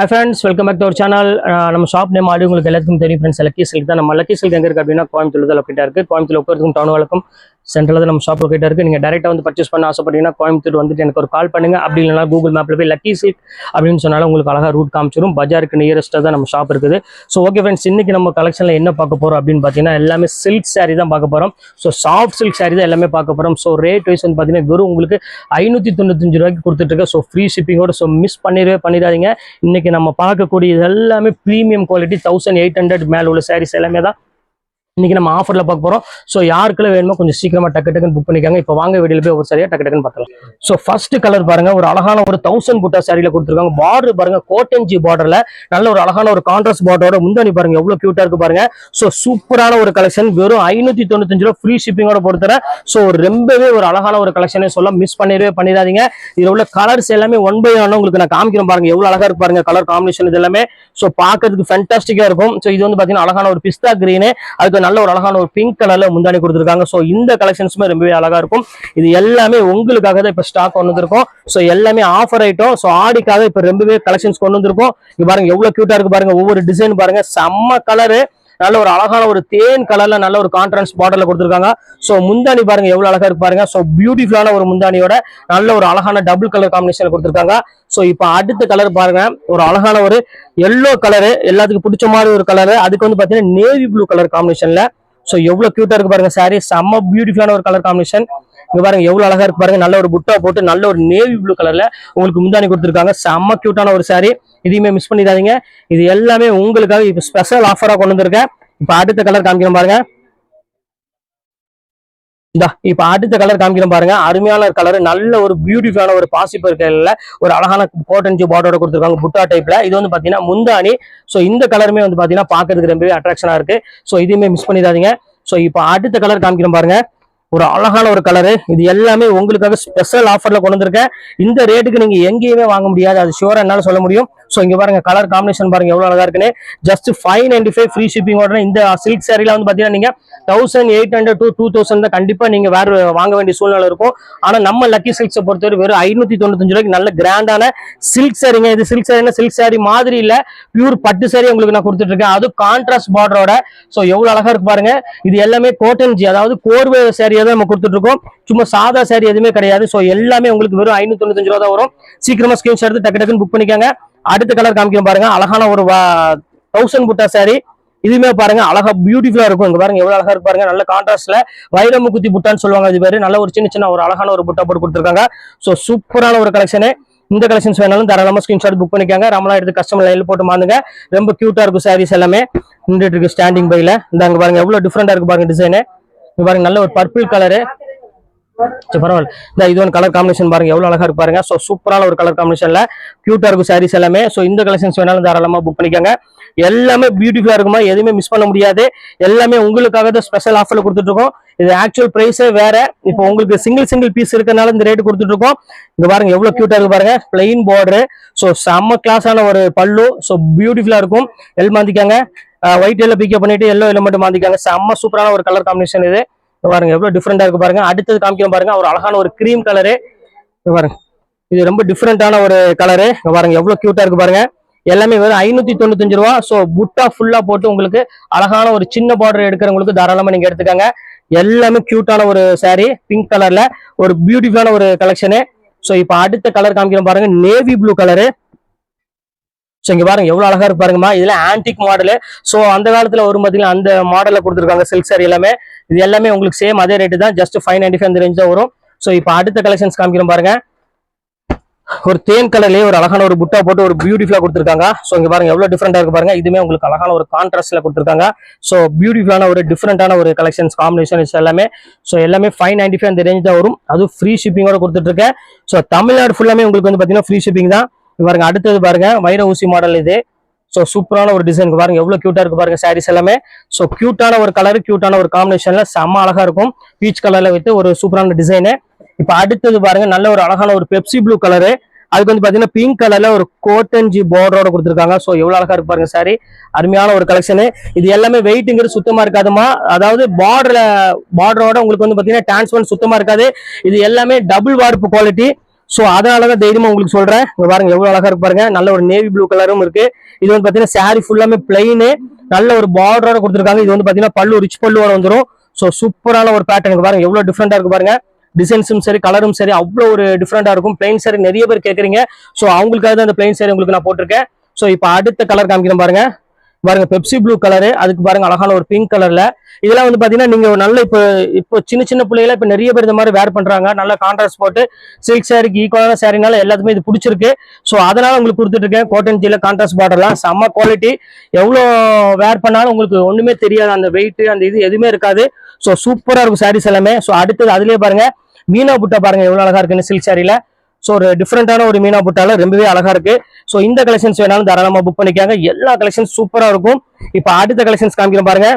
Hi friends welcome back to our channel நம்ம shop name Aadi உங்களுக்கு எல்லாத்துக்கும் தெரியும் ஃப்ரெண்ட்ஸ் லக்கி சில்க் தான். நம்ம லக்கி சில்க் எங்கே இருக்குது அப்படின்னா கோயம்புத்தூர் தான் லொக்கேட்டா இருக்குது கோயம்புத்தூர் உட்காரத்துக்கும் டவுன் வழக்கம் சென்ட்ரல் தான் நம்ம ஷாப் லொக்கேட்டா இருக்குது நீங்கள் டேரெக்டாக வந்து பர்ச்சேஸ் பண்ண ஆசைப்பட்டீங்கன்னா கோயம்புத்தூர் வந்துட்டு எனக்கு ஒரு கால் பண்ணுங்க. அப்படி இல்லைனா கூகுள் மேப்ல போய் லக்கி சில்க் அப்படின்னு சொன்னாலும் உங்களுக்கு அழகாக ரூட் காமிச்சிடும் பஜாருக்கு நியரஸ்ட்டாக தான் நம்ம ஷாப் இருக்குது. ஸோ ஓகே ஃப்ரெண்ட்ஸ் இன்னைக்கு நம்ம கலெக்ஷனில் என்ன பார்க்க போகிறோம் அப்படின்னு பார்த்தீங்கன்னா எல்லாமே சில்க் சாரீ தான் பார்க்க போகிறோம் ஸோ சாஃப்ட் சில்க் சாரீ தான் எல்லாமே பார்க்க போகிறோம் ஸோ ரேட் வைஸ் வந்து பார்த்தீங்கன்னா வெறும் உங்களுக்கு ஐநூற்றி தொண்ணூத்தஞ்சு ரூபாய்க்கு கொடுத்துட்ருக்கேன் ஸோ ஃப்ரீ ஷிப்பிங்கோட ஸோ மிஸ் பண்ணிடவே பண்ணிடாதீங்க. இன்றைக்கி நம்ம பார்க்கக்கூடிய எல்லாமே premium quality thousand eight hundred மேலே உள்ள சாரீஸ் எல்லாமே தான் இன்னைக்கு நம்ம ஆஃபர்ல பார்க்க போறோம். ஸோ யாருக்குள்ள வேணுமோ கொஞ்சம் சீக்கிரமா டக்கு டக்குன்னு புக் பண்ணிக்காங்க. இப்போ வாங்க வீடியோல போய் ஒரு சரியா டக்கு டக்குன்னு பார்க்கலாம் ஸோ ஃபர்ஸ்ட் கலர் பாருங்க. ஒரு அழகான ஒரு தௌசண்ட் புட்டா சாரியில கொடுத்துருக்காங்க. பார்டர் பாருங்க கோட்டஞ்சி பார்டர்ல நல்ல ஒரு அழகான ஒரு கான்ட்ராஸ்ட் பார்டரோட முந்தானி பாருங்க. எவ்வளவு கியூட்டா இருக்கு பாருங்க. ஸோ சூப்பரான ஒரு கலெக்ஷன் வெறும் ஐநூத்தி தொண்ணூத்தஞ்சு ரூபா ஃப்ரீ ஷிப்பிங்கோட பொறுத்தர ஸோ ரொம்பவே ஒரு அழகான ஒரு கலெக்ஷனே சொல்ல மிஸ் பண்ணிடவே பண்ணிடாதீங்க. இதுல உள்ள கலர்ஸ் எல்லாமே ஒன் பை ஒன் உங்களுக்கு நான் காமிக்கிறேன் பாருங்க. எவ்வளவு அழகா இருக்கு பாருங்க. கலர் காம்பினேஷன் இது எல்லாமே. ஸோ பார்க்கிறதுக்கு ஃபேன்டாஸ்டிக்கா இருக்கும். ஸோ இது வந்து பாத்தீங்கன்னா அழகான ஒரு பிஸ்தா கிரீனு அதுக்கு நல்ல ஒரு அழகான ஒரு பிங்க் கலர்ல முந்தானி கொடுத்துருக்காங்க. ஸோ இந்த கலெக்ஷன்ஸுமே ரொம்பவே அழகா இருக்கும். இது எல்லாமே உங்களுக்காக தான் இப்போ ஸ்டாக் கொண்டு வந்திருக்கோம். ஸோ எல்லாமே ஆஃபர் ஆயிட்டோம். ஸோ ஆடிக்காக இப்போ ரொம்பவே கலெக்ஷன்ஸ் கொண்டு வந்திருக்கோம். இங்க பாருங்க எவ்வளவு கியூட்டா இருக்கு பாருங்க. ஒவ்வொரு டிசைன் பாருங்க. செம்ம கலரு நல்ல ஒரு அழகான ஒரு தேன் கலர்ல நல்ல ஒரு கான்ட்ராஸ்ட் பார்டர்ல கொடுத்துருக்காங்க. ஸோ முந்தானி பாருங்க எவ்வளவு அழகா இருக்கு பாருங்க. ஸோ பியூட்டிஃபுல்லான ஒரு முந்தானியோட நல்ல ஒரு அழகான டபுள் கலர் காம்பினேஷன் கொடுத்துருக்காங்க. ஸோ இப்போ அடுத்த கலர் பாருங்க. ஒரு அழகான ஒரு எல்லோ கலரு எல்லாத்துக்கும் பிடிச்ச மாதிரி ஒரு கலரு அதுக்கு வந்து பார்த்தீங்கன்னா நேவி ப்ளூ கலர் காம்பினேஷன்ல ஸோ எவ்வளவு கியூட்டா இருக்கு பாருங்க சாரி செம்ம பியூட்டிஃபுல்லான ஒரு கலர் காம்பினேஷன் இங்க பாருங்க எவ்வளவு அழகா இருக்கு பாருங்க. நல்ல ஒரு புட்டா போட்டு நல்ல ஒரு நேவி ப்ளூ கலர்ல உங்களுக்கு முந்தானி கொடுத்துருக்காங்க. செம்ம கியூட்டான ஒரு சாரி இதையுமே மிஸ் பண்ணிடாதீங்க. இது எல்லாமே உங்களுக்காக இப்போ ஸ்பெஷல் ஆஃபரா கொண்டு வந்திருக்கேன். இப்போ அடுத்த கலர் காமிக்கிறேன் பாருங்க. இந்தா இப்ப அடுத்த கலர் காமிக்கிறோம் பாருங்க. அருமையான கலர் நல்ல ஒரு பியூட்டிஃபுல்லான ஒரு பாசிப்பு கலர்ல ஒரு அழகான கோட்டன்ஜி பார்டரோட கொடுத்துருக்காங்க புட்டா டைப்ல இது வந்து பாத்தீங்கன்னா முந்தானி சோ இந்த கலருமே வந்து பாத்தீங்கன்னா பாக்குறதுக்கு ரொம்பவே அட்ராக்ஷனா இருக்கு. சோ இதையுமே மிஸ் பண்ணிடாதீங்க. சோ இப்போ அடுத்த கலர் காமிக்கிறோம் பாருங்க. ஒரு அழகான ஒரு கலரு இது எல்லாமே உங்களுக்காக ஸ்பெஷல் ஆஃபர்ல கொண்டு வந்திருக்கேன். இந்த ரேட்டுக்கு நீங்க எங்கேயுமே வாங்க முடியாது. அது ஷூரா என்னால சொல்ல முடியும். சோ இங்க பாருங்க கலர் காம்பினேஷன் பாருங்க எவ்வளவு அழகா இருக்குன்னு. Just five ninety five free ஷிப்பிங்கோட இந்த சில்க் சேரீல வந்து பாத்தீங்கன்னா நீங்க thousand eight hundred to two thousand தான் கண்டிப்பா நீங்க வேற வாங்க வேண்டிய சூழ்நிலை இருக்கும். ஆனா நம்ம லக்கி சில்க்ஸை பொறுத்தவரை வெறும் ஐநூத்தி தொண்ணூத்தஞ்சு ரூபாய்க்கு நல்ல கிராண்டான சில்க் சேரீங்க இது சில்க் சேரீனா சில்க் சாரி மாதிரி இல்ல பியூர் பட்டு சாரி உங்களுக்கு நான் கொடுத்துட்டு இருக்கேன் அதுவும் கான்ட்ராஸ்ட் பார்டரோட சோ எவ்வளவு அழகா இருக்கு பாருங்க. இது எல்லாமே கோட்டன் ஜி அதாவது கோர்வை சாரியா தான் நம்ம கொடுத்துட்டு இருக்கோம் சும்மா சாதா சாரி எதுவுமே கிடையாது. சோ எல்லாமே உங்களுக்கு வெறும் ஐநூத்தி தொண்ணூத்தஞ்சு ரூபா தான் வரும். சீக்கிரமா ஸ்கிரீன்ஷாட் எடுத்து டக்கு டக்குன்னு புக் பண்ணிக்கோங்க. அடுத்த கலர் காமிக்கும் பாருங்க. அழகான ஒரு தௌசண்ட் புட்டா சாரி இதுவுமே பாருங்க அழகா பியூட்டிஃபுல்லா இருக்கும். இங்க பாருங்க எவ்வளவு அழகா இருக்கு பாருங்க. நல்ல கான்ட்ராஸ்ட்ல வைரமு குத்தி புட்டான்னு சொல்லுவாங்க இது பேரு. நல்ல ஒரு சின்ன சின்ன ஒரு அழகான ஒரு புட்டா போட்டு கொடுத்துருக்காங்க. சோ சூப்பரான ஒரு கலெக்ஷனு இந்த கலெக்ஷன்ஸ் வேணாலும் தாராளமா ஸ்கிரீன்ஷாட் புக் பண்ணிக்காங்க. ரமலா எடுத்து கஸ்டமர் லைன்ல போட்டு மாந்துங்க. ரொம்ப கியூட்டா இருக்கும் சாரீஸ் எல்லாமே. நின்றுட்டு இருக்கு ஸ்டாண்டிங் பைல இந்த அங்க பாருங்க எவ்வளவு டிஃப்ரெண்டா இருக்கு பாருங்க டிசைனு பாருங்க நல்ல ஒரு பர்பிள் கலரு பரவாயில்ல. இந்த இது ஒன்று கலர் காம்பினேஷன் பாருங்க எவ்வளோ அழகா இருக்கு பாருங்க. ஸோ சூப்பரான ஒரு கலர் காம்பினேஷன்ல கியூட்டா இருக்கும் சாரீஸ் எல்லாமே. ஸோ இந்த கலெக்ஷன்ஸ் வேணாலும் தாராளமாக புக் பண்ணிக்கோங்க. எல்லாமே பியூட்டிஃபுல்லா இருக்குமா எதுவுமே மிஸ் பண்ண முடியாது. எல்லாமே உங்களுக்காக தான் ஸ்பெஷல் ஆஃபர்ல கொடுத்துட்டு இருக்கோம். இது ஆக்சுவல் பிரைஸே வேற. இப்போ உங்களுக்கு சிங்கிள் சிங்கிள் பீஸ் இருக்கனால இந்த ரேட் கொடுத்துட்டு இருக்கோம். இங்க பாருங்க எவ்வளவு கியூட்டா இருக்கு பாருங்க. பிளெயின் பார்டர் ஸோ செம்ம கிளாஸான ஒரு பல்லு. ஸோ பியூட்டிஃபுல்லா இருக்கும். எல் மாந்திக்காங்க ஒயிட் எல்லாம் பிக்கப் பண்ணிட்டு எல்லோ எல்லாம் மட்டும் மாந்திக்காங்க செம்ம சூப்பரான ஒரு கலர் காம்பினேஷன் இது. பாருங்க எவ்வளவு டிஃப்ரெண்டா இருக்கு பாருங்க. அடுத்தது காமிக்கிறோம் பாருங்க ஒரு அழகான ஒரு கிரீம் கலரு பாருங்க இது ரொம்ப டிஃப்ரெண்டான ஒரு கலரு பாருங்க எவ்வளவு கியூட்டா இருக்கு பாருங்க. எல்லாமே வெறும் ஐநூத்தி தொண்ணூத்தஞ்சு ரூபா. ஸோ புட்டா ஃபுல்லா போட்டு உங்களுக்கு அழகான ஒரு சின்ன பார்டர் எடுக்கிறவங்களுக்கு தாராளமா நீங்க எடுத்துக்காங்க. எல்லாமே கியூட்டான ஒரு சாரீ பிங்க் கலர்ல ஒரு பியூட்டிஃபுல்லான ஒரு கலெக்ஷனு ஸோ இப்போ அடுத்த கலர் காமிக்கிறோம் பாருங்க நேவி ப்ளூ கலரு ஸோ இங்கே பாருங்க எவ்வளோ அழகாக இருப்பாருங்கம்மா பாருங்கம்மா. ஆன்டிக் மாடலு ஸோ அந்த காலத்தில் வரும் பார்த்தீங்கன்னா அந்த மாடலில் கொடுத்துருக்காங்க சில்க் சாரி எல்லாமே. இது எல்லாமே உங்களுக்கு சேம் அதே ரேட்டு தான் ஜஸ்ட் ஃபைவ் நைன்டி ஃபைவ் அந்த ரேஞ்ச் தான் வரும். ஸோ இப்போ அடுத்த கலெக்ஷன்ஸ் காமிக்கிறோம் பாருங்க. ஒரு தேன் கலர்லேயே ஒரு அழகான ஒரு புட்டா போட்டு ஒரு பியூட்டிஃபுல்லாக கொடுத்துருக்காங்க. ஸோ இங்கே பாருங்க எவ்வளோ டிஃப்ரெண்ட்டாக இருக்கு பாருங்க. இதுமே உங்களுக்கு அழகான ஒரு கான்ட்ராஸ்டில் கொடுத்துருக்காங்க. ஸோ பியூட்டிஃபுல்லான ஒரு டிஃப்ரெண்டான ஒரு கலெக்ஷன்ஸ் காம்பினேஷன்ஸ் எல்லாமே. ஸோ எல்லாமே ஃபைவ் நைன்டி ஃபைவ் அந்த ரேஞ்ச் தான் வரும். அதுவும் ஃப்ரீ ஷிப்பிங்கோட கொடுத்துட்ருக்கேன் ஸோ தமிழ்நாடு ஃபுல்லாமே உங்களுக்கு வந்து பார்த்தீங்கன்னா ஃப்ரீ ஷிப்பிங் தான். பாருங்க அடுத்தது பாருங்க வைர ஊசி மாடல் இது. ஸோ சூப்பரான ஒரு டிசைனுக்கு பாருங்க எவ்வளவு கியூட்டா இருக்கு பாருங்க சாரீஸ் எல்லாமே. ஸோ கியூட்டான ஒரு கலர் கியூட்டான ஒரு காம்பினேஷன்ல செம்ம அழகா இருக்கும். பீச் கலர்ல வைத்து ஒரு சூப்பரான டிசைனு இப்போ அடுத்தது பாருங்க நல்ல ஒரு அழகான ஒரு பெப்சி ப்ளூ கலரு அதுக்கு வந்து பாத்தீங்கன்னா பிங்க் கலர்ல ஒரு கோட்டஞ்சி பார்டரோட கொடுத்துருக்காங்க. ஸோ எவ்வளவு அழகா இருக்கு பாருங்க சாரி அருமையான ஒரு கலெக்ஷனு இது எல்லாமே வெயிட்டுங்கிறது சுத்தமா இருக்காதுமா. அதாவது பார்டர்ல பார்டரோட உங்களுக்கு வந்து பாத்தீங்கன்னா டிரான்ஸ்பரன்ட் சுத்தமா இருக்காது. இது எல்லாமே டபுள் வார்ப்பு குவாலிட்டி ஸோ அதனால தான் தைரியமாக உங்களுக்கு சொல்கிறேன் இங்கே பாருங்க எவ்வளோ அழகாக இருக்கு பாருங்க. நல்ல ஒரு நேவி ப்ளூ கலரும் இருக்கு. இது வந்து பார்த்தீங்கன்னா சாரி ஃபுல்லாமே பிளைனு நல்ல ஒரு பார்டரோட கொடுத்துருக்காங்க. இது வந்து பார்த்தீங்கன்னா பல்லு ரிச் பல்லுவோட வந்துடும் ஸோ சூப்பரான ஒரு பேட்டர்னுக்கு பாருங்க. எவ்வளோ டிஃப்ரெண்ட்டாக இருக்கு பாருங்க. டிசைன்ஸும் சரி கலரும் சரி அவ்வளோ ஒரு டிஃப்ரெண்டாக இருக்கும். பிளைன் சாரி நிறைய பேர் கேட்குறீங்க ஸோ அவங்களுக்காக தான் அந்த பிளைன் சாரி உங்களுக்கு நான் போட்டிருக்கேன். ஸோ இப்போ அடுத்த கலர் காமிக்கிறேன் பாருங்க. பாருங்க பெப்சி ப்ளூ கலரு அதுக்கு பாருங்க அழகான ஒரு பிங்க் கலர்ல இதெல்லாம் வந்து பாத்தீங்கன்னா நீங்க ஒரு நல்ல இப்போ இப்போ சின்ன சின்ன பிள்ளைகள இப்போ நிறைய பேர் இந்த மாதிரி வேர் பண்றாங்க. நல்ல கான்ட்ராஸ்ட் போட்டு சில்க் சாரிக்கு ஈக்குவலான சாரினால எல்லாத்துக்குமே இது பிடிச்சிருக்கு. ஸோ அதனால உங்களுக்கு கொடுத்துட்டு இருக்கேன். கோட்டன் ஜீல கான்ட்ராஸ்ட் பார்டர்லாம் செம்ம குவாலிட்டி எவ்வளோ வேர் பண்ணாலும் உங்களுக்கு ஒண்ணுமே தெரியாது. அந்த வெயிட் அந்த இது எதுவுமே இருக்காது. ஸோ சூப்பரா இருக்கும் சாரீஸ் எல்லாமே. ஸோ அடுத்தது அதுலயே பாருங்க மீனா புட்டா பாருங்க எவ்வளவு அழகா இருக்குன்னு சில்க் சாரியில ஸோ ஒரு டிஃப்ரெண்டான ஒரு மீனா புட்டால ரொம்பவே அழகா இருக்கு. ஸோ இந்த கலெக்ஷன்ஸ் வேணாலும் தாராளமாக புக் பண்ணிக்காங்க. எல்லா கலெக்ஷன்ஸ் சூப்பராக இருக்கும். இப்போ அடுத்த கலெக்ஷன்ஸ் காமிக்கிறேன் பாருங்க.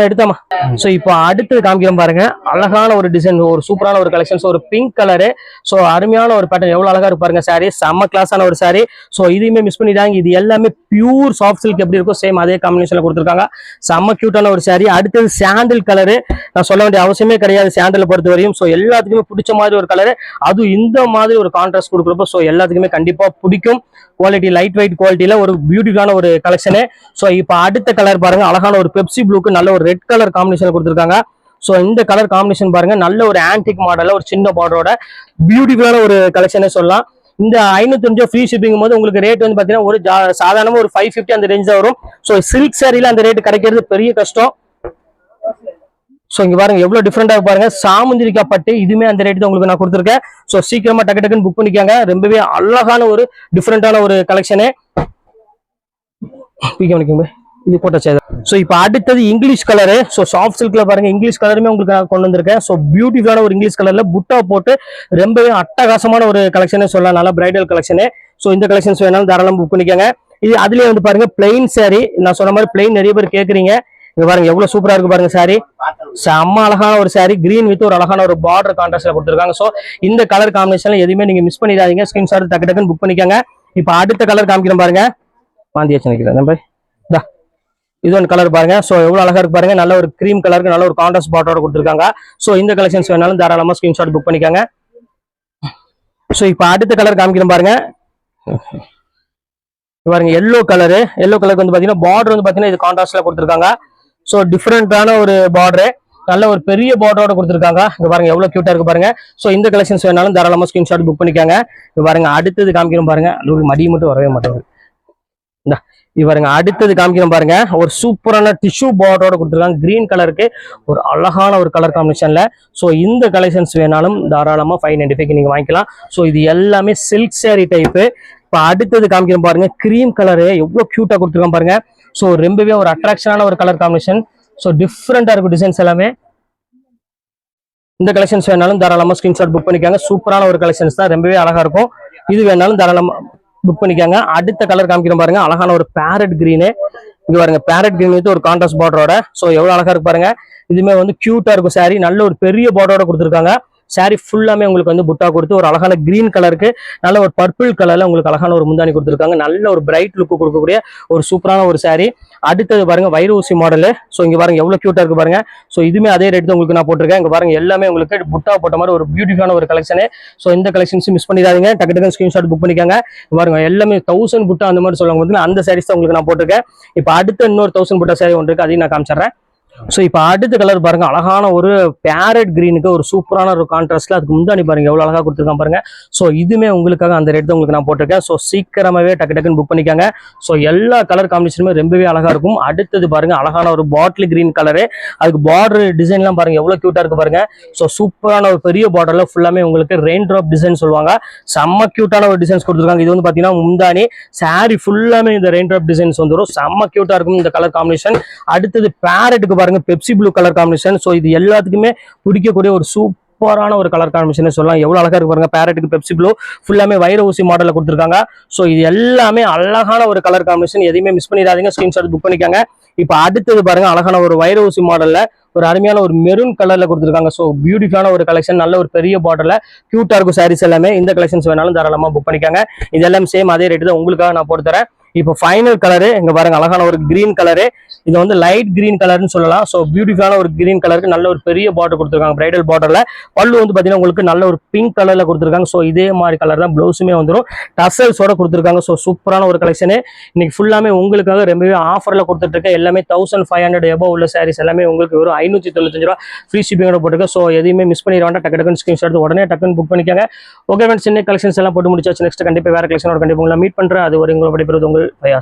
எடுத்தாம்மா. ஸோ இப்போ அடுத்தது காமிக்கிறோம் பாருங்க. அழகான ஒரு டிசைன் ஒரு சூப்பரான ஒரு கலெக்ஷன்ஸ் ஒரு பிங்க் கலரு ஸோ அருமையான ஒரு பேட்டர்ன் எவ்வளவு அழகா இருக்கு பாருங்க சாரி செம்ம கிளாஸான ஒரு சாரி ஸோ இதையுமே மிஸ் பண்ணிட்டாங்க இது எல்லாமே பியூர் சாஃப்ட் சில்க் எப்படி இருக்கும் சேம் அதே காம்பினேஷன்ல கொடுத்துருக்காங்க. செம்ம கியூட்டான ஒரு சாரி அடுத்தது சாண்டில் கலரு நான் சொல்ல வேண்டிய அவசியமே கிடையாது சாண்டலை பொறுத்த வரையும் ஸோ எல்லாத்துக்குமே பிடிச்ச மாதிரி ஒரு கலரு அதுவும் இந்த மாதிரி ஒரு கான்ட்ராஸ்ட் கொடுக்குறப்போ ஸோ எல்லாத்துக்குமே கண்டிப்பா பிடிக்கும். குவாலிட்டி லைட் வெயிட் குவாலிட்டியில ஒரு பியூட்டிஃபுல்லான ஒரு கலெக்ஷனு ஸோ இப்போ அடுத்த கலர் பாருங்க அழகான ஒரு பெப்சி ப்ளூக்கு நல்ல ஒரு ரெட் கலர் காம்பினேஷன் கொடுத்துருக்காங்க. ஸோ இந்த கலர் காம்பினேஷன் பாருங்க நல்ல ஒரு ஆன்டிக் மாடலில் ஒரு சின்ன பார்டரோட பியூட்டிஃபுல்லான ஒரு கலெக்ஷனே சொல்லலாம். இந்த ஐநூத்தஞ்சு ஃப்ரீ ஷிப்பிங் போது உங்களுக்கு ரேட் வந்து பாத்தீங்கன்னா ஒரு ஜா- சாதாரணமா ஒரு ஃபைவ் ஃபிஃப்டி அந்த ரேஞ்ச் வரும். ஸோ சில்க் சாரியில அந்த ரேட் கிடைக்கிறது பெரிய கஷ்டம். ஸோ இங்கே பாருங்க எவ்வளோ டிஃப்ரெண்டா பாருங்க. சாமுந்திரிக்கா பட்டு இதுமே அந்த ரேட்டு தான் உங்களுக்கு நான் கொடுத்துருக்கேன். ஸோ சீக்கிரமா டக்கு டக்குன்னு புக் பண்ணிக்காங்க. ரொம்பவே அழகான ஒரு டிஃப்ரெண்டான ஒரு கலெக்ஷனு இது போட்டாச்சு ஸோ இப்போ அடுத்தது இங்கிலீஷ் கலரு ஸோ சாஃப்ட் சில்கில் பாருங்க இங்கிலீஷ் கலருமே உங்களுக்கு நான் கொண்டு வந்திருக்கேன். ஸோ பியூட்டிஃபுல்லான ஒரு இங்கிலீஷ் கலரில் புட்டா போட்டு ரொம்பவே அட்டகாசமான ஒரு கலெக்ஷனே சொல்லலாம். நல்லா பிரைடல் கலெக்ஷனு ஸோ இந்த கலெக்ஷன்ஸ் வேணாலும் தாராளம் புக் பண்ணிக்கோங்க. இது அதுலேயே வந்து பாருங்க பிளெயின் சாரி நான் சொன்ன மாதிரி பிளெயின் நிறைய பேர் கேட்குறீங்க இங்க பாருங்க எவ்வளவு சூப்பரா இருக்கு பாருங்க சாரி செம்ம அழகான ஒரு சாரி கிரீன் வித் ஒரு அழகான ஒரு பார்டர் கான்ட்ராஸ்ட்ல கொடுத்துருக்காங்க. ஸோ இந்த கலர் காம்பினேஷன்ல எதுவுமே நீங்க மிஸ் பண்ணிடாதீங்க. ஸ்கிரீன்ஷாட் டக்கு டக்குன்னு புக் பண்ணிக்கோங்க. இப்போ அடுத்த கலர் காமிக்கிறேன் பாருங்க. மாந்தியாச்சு நினைக்கிறேன் நம்ம இது. ஒன்று கலர் பாருங்க. ஸோ எவ்வளோ அழகாக இருக்கு பாருங்க. நல்ல ஒரு க்ரீம் கலருக்கு நல்ல ஒரு கான்ட்ராஸ்ட் பாட்டோட கொடுத்துருக்காங்க. ஸோ இந்த கலெக்ஷன்ஸ் வேணாலும் தாராளமாக ஸ்கிரீன்ஷாட் புக் பண்ணிக்கோங்க. ஸோ இப்போ அடுத்த கலர் காமிக்கிறேன் பாருங்க. பாருங்க எல்லோ கலரு எல்லோ கலருக்கு வந்து பார்த்தீங்கன்னா பார்டர் வந்து பார்த்தீங்கன்னா இது கான்ட்ராஸ்ட்ல கொடுத்துருக்காங்க. ஸோ டிஃப்ரெண்ட்டான ஒரு பார்டரு நல்ல ஒரு பெரிய பார்டரோட கொடுத்துருக்காங்க. இங்கே பாருங்க எவ்வளோ க்யூட்டாக இருக்கு பாருங்க. ஸோ இந்த கலெக்ஷன்ஸ் வேணாலும் தாராளமாக ஸ்கிரீன்ஷாட் புக் பண்ணிக்காங்க. இப்போ பாருங்க அடுத்தது காமிக்கிறோம் பாருங்க. அது மடி மட்டும் வரவே மாட்டேங்குது. இந்த இது பாருங்க அடுத்தது காமிக்கிறோம் பாருங்க. ஒரு சூப்பரான டிஷ்யூ பார்டரோட கொடுத்துருக்காங்க. கிரீன் கலருக்கு ஒரு அழகான ஒரு கலர் காம்பினேஷன்ல ஸோ இந்த கலெக்ஷன்ஸ் வேணாலும் தாராளமாக ஃபைவ் நைன்டி ஃபைவ் நீங்க வாங்கிக்கலாம். ஸோ இது எல்லாமே சில்க் சேரீ டைப்பு இப்போ அடுத்தது காமிக்கிறோம் பாருங்க. கிரீம் கலரு எவ்வளோ க்யூட்டாக கொடுத்துருக்கோம் பாருங்க. ஸோ ரொம்பவே ஒரு அட்ராக்ஷனான ஒரு கலர் காம்பினேஷன் ஸோ டிஃப்ரெண்ட்டாக இருக்கும் டிசைன்ஸ் எல்லாமே. இந்த கலெக்ஷன்ஸ் வேணாலும் தாராளமாக ஸ்கிரீன்ஷாட் புக் பண்ணிக்காங்க. சூப்பரான ஒரு கலெக்ஷன்ஸ் தான். ரொம்பவே அழகாக இருக்கும். இது வேணாலும் தாராளமாக புக் பண்ணிக்காங்க. அடுத்த கலர் காமிக்கிறோம் பாருங்க. அழகான ஒரு பேரட் கிரீனு இங்கே பாருங்க பேரட் கிரீன் வித் ஒரு கான்ட்ராஸ்ட் பார்டரோட ஸோ எவ்வளோ அழகாக இருக்கு பாருங்க. இதுமே வந்து க்யூட்டாக இருக்கும் சாரி நல்ல ஒரு பெரிய பார்டரோட கொடுத்துருக்காங்க. சாரி ஃபுல்லாமே உங்களுக்கு வந்து புட்டா கொடுத்து ஒரு அழகான கிரீன் கலருக்கு நல்ல ஒரு பர்பிள் கலர்ல உங்களுக்கு அழகான ஒரு முந்தானி கொடுத்துருக்காங்க. நல்ல ஒரு பிரைட் லுக்கு கொடுக்கக்கூடிய ஒரு சூப்பரான ஒரு சாரி அடுத்தது பாருங்க வைர ஊசி மாடலு ஸோ இங்க பாருங்க எவ்வளவு கியூட்டா இருக்கு பாருங்க. ஸோ இதுமே அதே ரேட் தான் உங்களுக்கு நான் போட்டிருக்கேன். இங்க பாருங்க எல்லாமே உங்களுக்கு புட்டா போட்ட மாதிரி ஒரு பியூட்டிஃபுல்லான ஒரு கலெக்ஷனு ஸோ இந்த கலெக்ஷன்ஸ் மிஸ் பண்ணிடாதீங்க. டக்கு டக்கு ஸ்கிரீன்ஷாட் புக் பண்ணிக்காங்க. பாருங்க எல்லாமே தௌசண்ட் புட்டா அந்த மாதிரி சொல்லுவாங்க. பார்த்தீங்கன்னா அந்த சாரீஸ் தான் உங்களுக்கு நான் போட்டிருக்கேன். இப்போ அடுத்த இன்னொரு தௌசண்ட் புட்டா சாரி ஒன்று இருக்கு அதையும் நான் காமிச்சிடுறேன். ஸோ இப்போ அடுத்த கலர் பாருங்க அழகான ஒரு பேரட் கிரீனுக்கு ஒரு சூப்பரான ஒரு கான்ட்ராஸ்ட்ல அதுக்கு முந்தாணி பாருங்க எவ்வளோ அழகா கொடுத்துருக்கான் பாருங்க. ஸோ இதுமே உங்களுக்காக அந்த ரேட் தான் உங்களுக்கு நான் போட்டிருக்கேன். ஸோ சீக்கிரமாவே டக்கு டக்குன்னு புக் பண்ணிக்காங்க. ஸோ எல்லா கலர் காம்பினேஷனுமே ரொம்பவே அழகா இருக்கும். அடுத்தது பாருங்க அழகான ஒரு பாட்டில் கிரீன் கலரு அதுக்கு பார்டர் டிசைன்லாம் பாருங்க எவ்வளவு கியூட்டா இருக்கு பாருங்க. ஸோ சூப்பரான ஒரு பெரிய பார்டர்ல ஃபுல்லாமே உங்களுக்கு ரெயின் ட்ராப் டிசைன் சொல்லுவாங்க. செம்ம க்யூட்டான ஒரு டிசைன்ஸ் கொடுத்துருக்காங்க. இது வந்து பாத்தீங்கன்னா முந்தானி சாரி ஃபுல்லாமே இந்த ரெயின் ட்ராப் டிசைன்ஸ் வந்துடும் செம்ம க்யூட்டாக இருக்கும் இந்த கலர் காம்பினேஷன் அடுத்தது பேரட்டுக்கு பாருங்க Pepsi blue colour combination so இது எல்லாத்துக்குமே பிடிக்கக்கூடிய ஒரு சூப்பரான ஒரு கலர் காம்பினேஷன் சொல்லலாம். எவ்வளவு அழகா இருக்கு பாருங்க பேரட்டுக்கு பெப்சி ப்ளூ ஃபுல்லாமே வைர ஊசி மாடல்ல கொடுத்துருக்காங்க. ஸோ இது எல்லாமே அழகான ஒரு கலர் காம்பினேஷன் எதையுமே மிஸ் பண்ணிடாதீங்க. ஸ்கிரீன்ஷாட் புக் பண்ணிக்கோங்க. இப்போ அடுத்தது பாருங்க அழகான ஒரு வைர ஊசி மாடல்ல ஒரு அருமையான ஒரு மெரூன் கலர்ல கொடுத்துருக்காங்க. ஸோ பியூட்டிஃபுல்லான ஒரு கலெக்ஷன் நல்ல ஒரு பெரிய பார்டர்ல கியூட்டா இருக்கும் சாரீஸ் எல்லாமே. இந்த கலெக்ஷன்ஸ் வேணாலும் தாராளமா புக் பண்ணிக்காங்க. இதெல்லாம் சேம் அதே ரேட்டு தான். உங்களுக்காக நான் போட்டு தரேன் இப்போ ஃபைனல் கலரு இங்க பாருங்க அழகான ஒரு கிரீன் கலரு இது வந்து லைட் கிரீன் கலர்னு சொல்லலாம். ஸோ பியூட்டிஃபுல்லான ஒரு கிரீன் கலருக்கு நல்ல ஒரு பெரிய பார்டர் கொடுத்துருக்காங்க. பிரைடல் பார்டர்ல பல்லு வந்து பார்த்தீங்கன்னா உங்களுக்கு நல்ல ஒரு பிங்க் கலர்ல கொடுத்துருக்காங்க. ஸோ இதே மாதிரி கலர் தான் ப்ளவுஸுமே வந்துடும் டசல்ஸோட கொடுத்துருக்காங்க. ஸோ சூப்பரான ஒரு கலெக்ஷனு இன்னைக்கு ஃபுல்லாமே உங்களுக்காக ரொம்பவே ஆஃபர்ல கொடுத்துட்டு எல்லாமே தௌசண்ட் ஃபைவ் ஹண்ட்ரட் எபோ உள்ள சாரீஸ் எல்லாமே உங்களுக்கு வெறும் ஐநூற்றி தொண்ணூத்தஞ்சு ரூபா ஃப்ரீ ஷிப்பிங்கோட போட்டுருக்கேன் ஸோ எதையுமே மிஸ் பண்ணிட வேண்டாம். டக்கு டக்குன்னு ஸ்கிரீன்ஷாட் எடுத்து உடனே டக்குன்னு புக் பண்ணிக்கோங்க. ஓகே ஃப்ரெண்ட்ஸ் சின்ன கலெக்ஷன்ஸ் எல்லாம் போட்டு முடிச்சாச்சு. நெக்ஸ்ட் கண்டிப்பாக வேற கலெக்ஷனோட கண்டிப்பாக உங்களை மீட் பண்ணுறேன் அது ஒரு உங்களை படிப்பது உங்களுக்கு vai